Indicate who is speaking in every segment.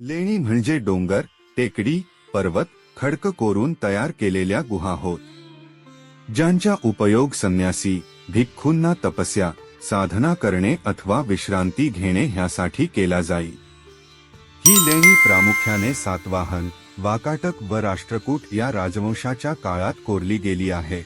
Speaker 1: लेणी म्हणजे डोंगर टेकडी पर्वत खडक कोरून तयार केलेल्या गुहा होत. ज्यांचा उपयोग संन्यासी भिक्खूंना तपस्या साधना करणे अथवा विश्रांती घेणे ह्यासाठी केला जाई. ही लेणी प्रामुख्याने सातवाहन वाकाटक व राष्ट्रकूट या राजवंशाच्या काळात कोरली गेली आहे.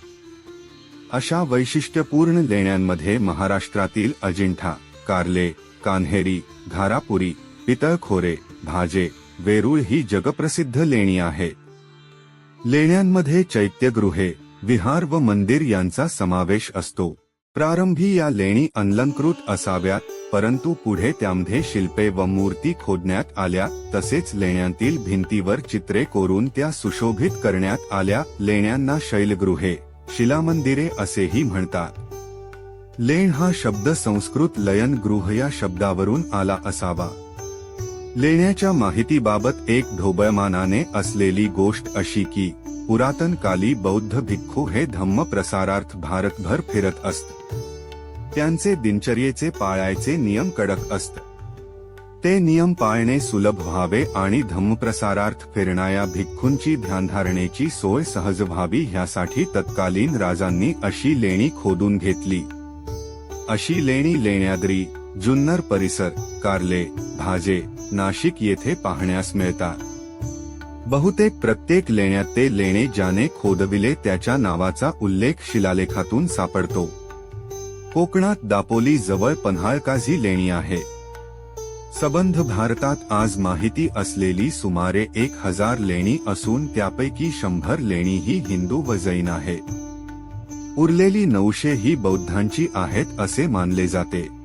Speaker 1: अशा वैशिष्ट्यपूर्ण लेण्यांमध्ये महाराष्ट्रातील अजिंठा कार्ले कान्हेरी घारापुरी पितळखोरे भाजे वेरूळ ही जगप्रसिद्ध लेणी आहे. लेण्यांमध्ये चैत्यगृहे विहार व मंदिर यांचा समावेश असतो. प्रारंभी या लेणी अलंकृत असाव्यात परंतु पुढे त्यामध्ये शिल्पे व मूर्ती खोदण्यात आल्या तसेच लेण्यांतील भिंतीवर चित्रे कोरून त्या सुशोभित करण्यात आल्या लेण्यांना शैलगृहे शिलामंदिरे असेही म्हणतात. लेण हा शब्द संस्कृत लयन गृह या शब्दावरून आला असावा. लेण्याच्या माहितीबाबत एक ढोबळमानाने असलेली गोष्ट अशी की पुरातन काली बौद्ध भिक्खू हे धम्म प्रसारार्थ भारतभर फिरत असत. त्यांचे दिनचर्येचे पाळायचे नियम कडक असत. ते नियम पाळणे सुलभ व्हावे आणि धम्मप्रसारार्थ फिरणाऱ्या भिक्खूंची ध्यानधारणेची सोय सहज व्हावी ह्यासाठी तत्कालीन राजांनी अशी लेणी खोदून घेतली. अशी लेणी लेण्याद्री जुन्नर परिसर कार्ले भाजे नाशिक येथे पाहण्यास मिळतात. बहुतेक प्रत्येक लेण्यात ते लेणे ज्याने खोदविले त्याच्या नावाचा उल्लेख शिलालेखातून सापडतो. कोकणात दापोली जवळ पन्हाळकाझी लेणी आहे. सबंध भारतात आज माहिती असलेली सुमारे एक हजार लेणी असून त्यापैकी शंभर लेणी ही हिंदू व जैन आहे. उरलेली नऊशे ही बौद्धांची आहेत असे मानले जाते.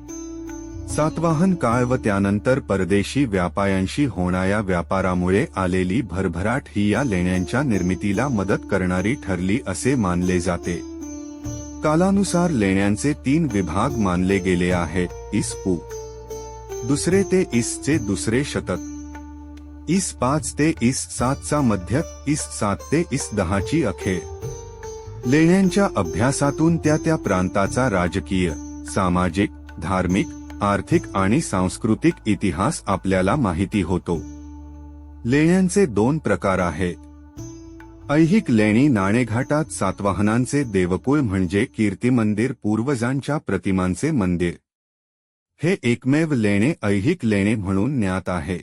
Speaker 1: सातवाहन काळ व त्यानंतर परदेशी व्यापाऱ्यांशी होणाऱ्या व्यापारामुळे आलेली भरभराट ही या लेण्यांच्या निर्मितीला मदत करणारी ठरली असे मानले जाते. कालानुसार लेण्यांचे तीन विभाग मानले गेले आहेत इसपू. दुसरे ते इसचे दुसरे शतक. इस पाच ते इस सातचा मध्य इस सात ते इस दहाची अखेर. लेण्यांच्या अभ्यासातून त्या त्या प्रांताचा राजकीय सामाजिक धार्मिक आर्थिक आणि सांस्कृतिक इतिहास आपल्याला माहिती होतो. लेण्यांचे दोन प्रकार आहेत. ऐहिक लेणी नाणेघाटात सातवाहनांचे देवकुळ म्हणजे कीर्ती मंदिर पूर्वजांच्या प्रतिमांचे मंदिर. हे एकमेव लेणे ऐहिक लेणे म्हणून ज्ञात आहे.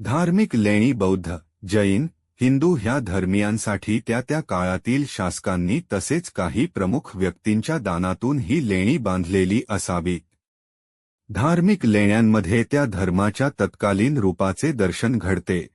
Speaker 1: धार्मिक लेणी बौद्ध जैन हिंदू ह्या धर्मियांसाठी त्या त्या काळातील शासकांनी तसेच काही प्रमुख व्यक्तींच्या दानातून ही लेणी बांधलेली असावी. धार्मिक लेण्यांमध्ये त्या धर्माच्या तत्कालीन रूपाचे दर्शन घडते.